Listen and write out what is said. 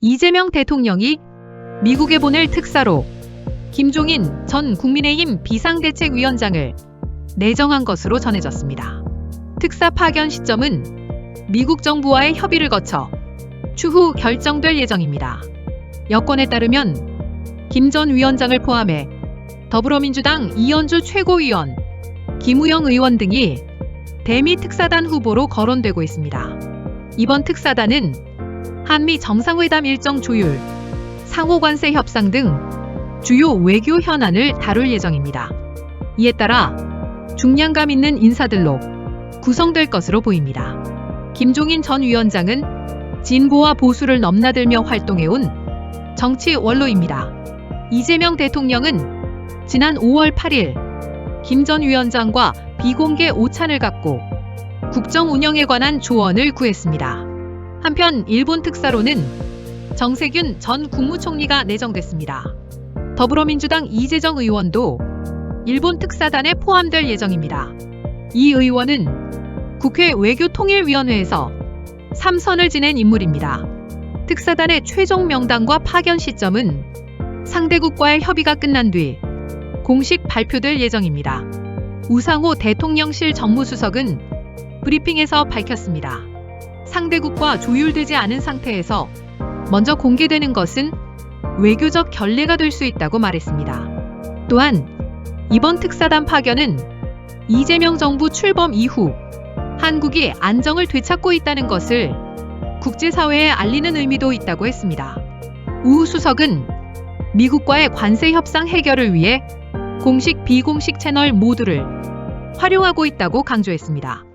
이재명 대통령이 미국에 보낼 특사로 김종인 전 국민의힘 비상대책위원장을 내정한 것으로 전해졌습니다. 특사 파견 시점은 미국 정부와의 협의를 거쳐 추후 결정될 예정입니다. 여권에 따르면 김 전 위원장을 포함해 더불어민주당 이현주 최고위원, 김우영 의원 등이 대미 특사단 후보로 거론되고 있습니다. 이번 특사단은 한미 정상회담 일정 조율, 상호 관세 협상 등 주요 외교 현안을 다룰 예정입니다. 이에 따라 중량감 있는 인사들로 구성될 것으로 보입니다. 김종인 전 위원장은 진보와 보수를 넘나들며 활동해온 정치 원로입니다. 이재명 대통령은 지난 5월 8일 김 전 위원장과 비공개 오찬을 갖고 국정 운영에 관한 조언을 구했습니다. 한편 일본 특사로는 정세균 전 국무총리가 내정됐습니다. 더불어민주당 이재정 의원도 일본 특사단에 포함될 예정입니다. 이 의원은 국회 외교통일위원회에서 3선을 지낸 인물입니다. 특사단의 최종 명단과 파견 시점은 상대국과의 협의가 끝난 뒤 공식 발표될 예정입니다. 우상호 대통령실 정무수석은 브리핑에서 밝혔습니다. 상대국과 조율되지 않은 상태에서 먼저 공개되는 것은 외교적 결례가 될 수 있다고 말했습니다. 또한 이번 특사단 파견은 이재명 정부 출범 이후 한국이 안정을 되찾고 있다는 것을 국제사회에 알리는 의미도 있다고 했습니다. 우 수석은 미국과의 관세 협상 해결을 위해 공식 비공식 채널 모두를 활용하고 있다고 강조했습니다.